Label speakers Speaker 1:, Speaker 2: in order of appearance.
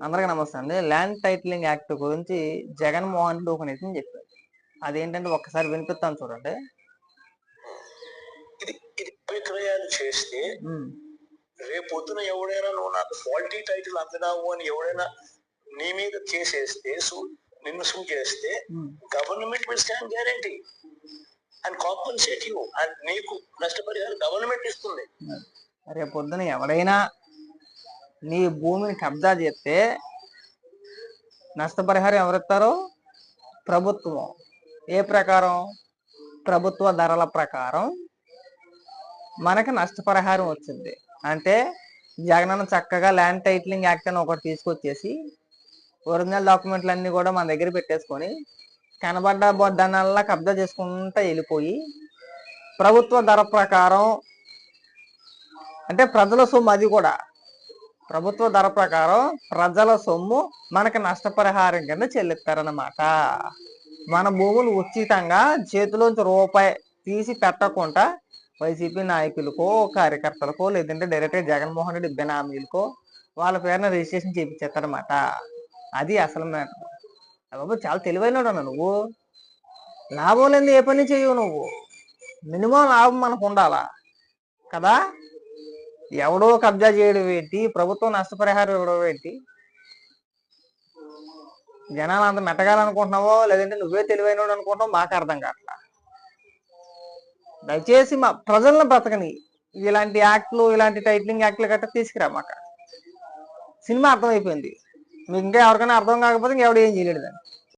Speaker 1: అందరికీ నమస్తే అండి. ల్యాండ్ టైటిలింగ్ యాక్ట్ గురించి జగన్మోహన్ రెడ్డి ఒక నిజం చెప్పారు. అదేంటంటే ఒక్కసారి వినిపిస్తాను చూడండి.
Speaker 2: ఇది విక్రయాలు చేస్తే రేపొద్దున ఎవడైనా నువ్వు నాకు ఫాల్టీ టైటిల్ అందినావు అని ఎవడైనా నీ మీద కేసేస్తే సు- నిన్ను సూ చేస్తే government will stand guarantee and compensate you and నీకు నష్టపరిహారం గవర్నమెంట్ ఇస్తుంది.
Speaker 1: రేపు పొద్దున ఎవడైనా నీ భూమిని కబ్జా చేస్తే నష్టపరిహారం ఎవరిస్తారో ప్రభుత్వం ఏ ప్రకారం ప్రభుత్వ ధరల ప్రకారం మనకి నష్టపరిహారం వచ్చింది అంటే జగనన్న చక్కగా ల్యాండ్ టైటిలింగ్ యాక్ట్ అని ఒకటి తీసుకొచ్చేసి ఒరిజినల్ డాక్యుమెంట్లు అన్నీ కూడా మన దగ్గర పెట్టేసుకొని కనబడ్డ బొద్దనల్లా కబ్జా చేసుకుంటా వెళ్ళిపోయి ప్రభుత్వ ధర ప్రకారం అంటే ప్రజల సొమ్ము అది కూడా ప్రభుత్వ ధర ప్రకారం ప్రజల సొమ్ము మనకి నష్టపరిహారం కింద చెల్లిస్తారన్నమాట. మన భూములు ఉచితంగా చేతిలోంచి రూపాయి తీసి పెట్టకుండా వైసీపీ నాయకులకో కార్యకర్తలకో లేదంటే డైరెక్ట్గా జగన్మోహన్ రెడ్డి బినామీలకో వాళ్ళ పేరున రిజిస్ట్రేషన్ చేయించేస్తారన్నమాట అది అసలు బాబు చాలా తెలివైనడు నువ్వు? లాభం లేని ఏ పని చేయవు నువ్వు? మినిమం లాభం మనకు ఉండాలా? కదా? ఎవడో కబ్జా చేయడం ఏంటి? ప్రభుత్వం నష్టపరిహారం ఇవ్వడం ఏంటి? జనాలు అంత మెట్టగాలనుకుంటున్నావో లేదంటే నువ్వే తెలివైన అనుకుంటున్నావు మాకు అర్థం కావట్లా. దయచేసి మా ప్రజలను బ్రతకని ఇలాంటి యాక్ట్లు ఇలాంటి టైటిలింగ్ యాక్ట్లు గట్రా తీసుకురా మాకు. సినిమా అర్థమైపోయింది. మీకు ఇంకా ఎవరికైనా అర్థం కాకపోతే ఇంకెవడు ఏం చేయలేడు దాన్ని